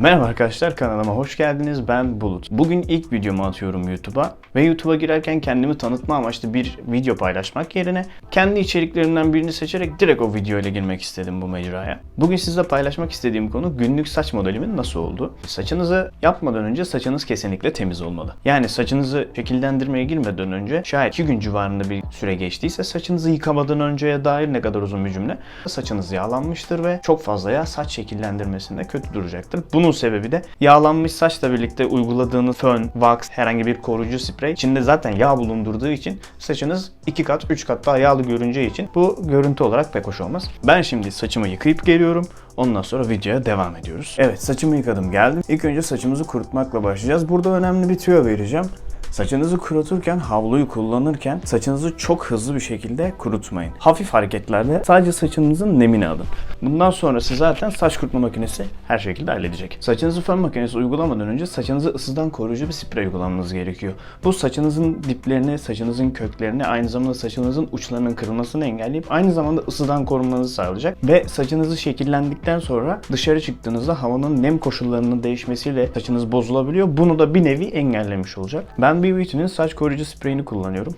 Merhaba arkadaşlar kanalıma hoş geldiniz. Ben Bulut. Bugün ilk videomu atıyorum YouTube'a ve YouTube'a girerken kendimi tanıtma amaçlı bir video paylaşmak yerine kendi içeriklerimden birini seçerek direkt o video ile girmek istedim bu mecraya. Bugün sizle paylaşmak istediğim konu günlük saç modelimin nasıl oldu. Saçınızı yapmadan önce saçınız kesinlikle temiz olmalı. Yani saçınızı şekillendirmeye girmeden önce şayet 2 gün civarında bir süre geçtiyse saçınızı yıkamadan önceye dair ne kadar uzun bir cümle saçınız yağlanmıştır ve çok fazla yağ saç şekillendirmesinde kötü duracaktır. Bunun sebebi de yağlanmış saçla birlikte uyguladığınız fön, wax, herhangi bir koruyucu sprey içinde zaten yağ bulundurduğu için saçınız 2 kat 3 kat daha yağlı görüneceği için bu görüntü olarak pek hoş olmaz. Ben şimdi saçımı yıkayıp geliyorum. Ondan sonra videoya devam ediyoruz. Evet saçımı yıkadım geldim. İlk önce saçımızı kurutmakla başlayacağız. Burada önemli bir tüyo vereceğim. Saçınızı kuruturken, havluyu kullanırken saçınızı çok hızlı bir şekilde kurutmayın. Hafif hareketlerle sadece saçınızın nemini alın. Bundan sonrası zaten saç kurutma makinesi her şekilde halledecek. Saçınızı fön makinesi uygulamadan önce saçınızı ısıdan koruyucu bir sprey uygulamanız gerekiyor. Bu saçınızın diplerini, saçınızın köklerini, aynı zamanda saçınızın uçlarının kırılmasını engelleyip aynı zamanda ısıdan korunmanızı sağlayacak. Ve saçınızı şekillendikten sonra dışarı çıktığınızda havanın nem koşullarının değişmesiyle saçınız bozulabiliyor. Bunu da bir nevi engellemiş olacak. Ben B Beauty'nin saç koruyucu spreyini kullanıyorum.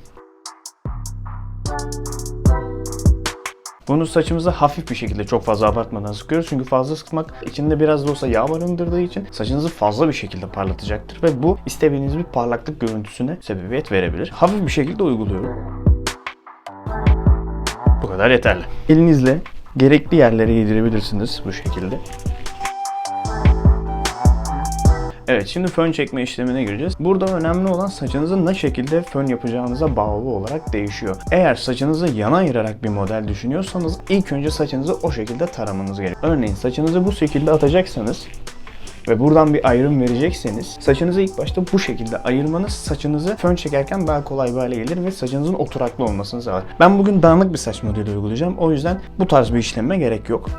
Bunu saçımıza hafif bir şekilde çok fazla abartmadan sıkıyoruz. Çünkü fazla sıkmak içinde biraz da olsa yağ barındırdığı için saçınızı fazla bir şekilde parlatacaktır. Ve bu istemediğiniz bir parlaklık görüntüsüne sebebiyet verebilir. Hafif bir şekilde uyguluyorum. Bu kadar yeterli. Elinizle gerekli yerlere yedirebilirsiniz bu şekilde. Evet şimdi fön çekme işlemine gireceğiz. Burada önemli olan saçınızı ne şekilde fön yapacağınıza bağlı olarak değişiyor. Eğer saçınızı yana ayırarak bir model düşünüyorsanız ilk önce saçınızı o şekilde taramanız gerekiyor. Örneğin saçınızı bu şekilde atacaksanız ve buradan bir ayrım verecekseniz saçınızı ilk başta bu şekilde ayırmanız saçınızı fön çekerken daha kolay bir hale gelir ve saçınızın oturaklı olmasını sağlar. Ben bugün dağınık bir saç modeli uygulayacağım. O yüzden bu tarz bir işleme gerek yok.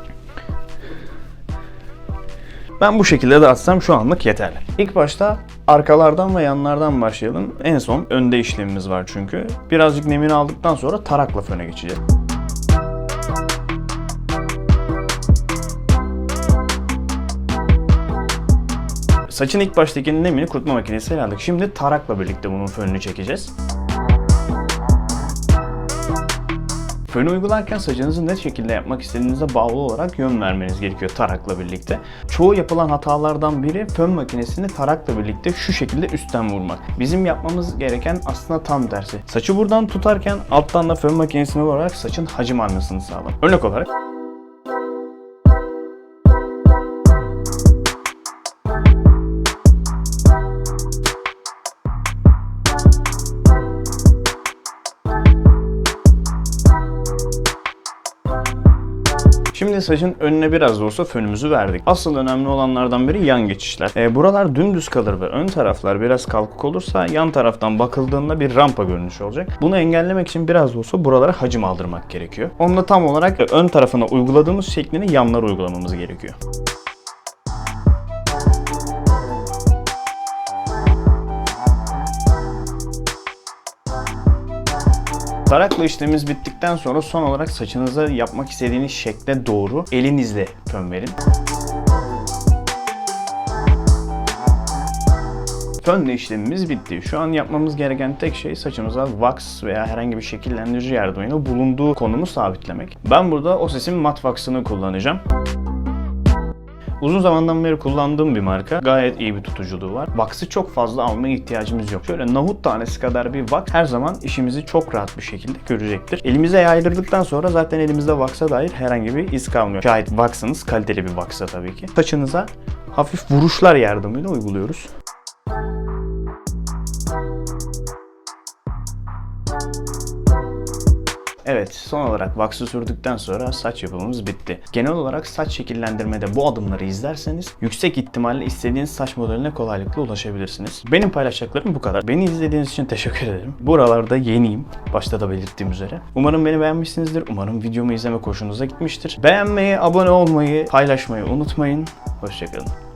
Ben bu şekilde de atsam şu anlık yeterli. İlk başta arkalardan ve yanlardan başlayalım. En son önde işlemimiz var çünkü. Birazcık nemini aldıktan sonra tarakla föne geçeceğiz. Saçın ilk baştaki nemini kurutma makinesiyle aldık. Şimdi tarakla birlikte bunun fönünü çekeceğiz. Fönü uygularken saçınızı ne şekilde yapmak istediğinize bağlı olarak yön vermeniz gerekiyor tarakla birlikte. Çoğu yapılan hatalardan biri fön makinesini tarakla birlikte şu şekilde üstten vurmak. Bizim yapmamız gereken aslında tam tersi. Saçı buradan tutarken alttan da fön makinesine vurarak saçın hacim almasını sağlar. Örnek olarak Şimdi saçın önüne biraz da olsa fönümüzü verdik. Asıl önemli olanlardan biri yan geçişler. E, buralar dümdüz kalır ve ön taraflar biraz kalkık olursa yan taraftan bakıldığında bir rampa görünüşü olacak. Bunu engellemek için biraz da olsa buralara hacim aldırmak gerekiyor. Onunla tam olarak e, ön tarafına uyguladığımız şeklini yanlara uygulamamız gerekiyor. Tarakla işlemimiz bittikten sonra son olarak saçınıza yapmak istediğiniz şekle doğru elinizle fön verin. Fönle işlemimiz bitti. Şu an yapmamız gereken tek şey saçımıza wax veya herhangi bir şekillendirici yardımıyla bulunduğu konumu sabitlemek. Ben burada Oses'in mat wax'ını kullanacağım. Uzun zamandan beri kullandığım bir marka. Gayet iyi bir tutuculuğu var. Wax'ı çok fazla almaya ihtiyacımız yok. Şöyle nahut tanesi kadar bir wax her zaman işimizi çok rahat bir şekilde görecektir. Elimize yaydırdıktan sonra zaten elimizde wax'a dair herhangi bir iz kalmıyor. Şayet wax'ınız kaliteli bir wax'a tabii ki. Saçınıza hafif vuruşlar yardımıyla uyguluyoruz. Evet, son olarak wax'ı sürdükten sonra saç yapımımız bitti. Genel olarak saç şekillendirmede bu adımları izlerseniz yüksek ihtimalle istediğiniz saç modeline kolaylıkla ulaşabilirsiniz. Benim paylaşacaklarım bu kadar. Beni izlediğiniz için teşekkür ederim. Buralarda yeniyim, başta da belirttiğim üzere. Umarım beni beğenmişsinizdir. Umarım videomu izleme hoşunuza gitmiştir. Beğenmeyi, abone olmayı, paylaşmayı unutmayın. Hoşçakalın.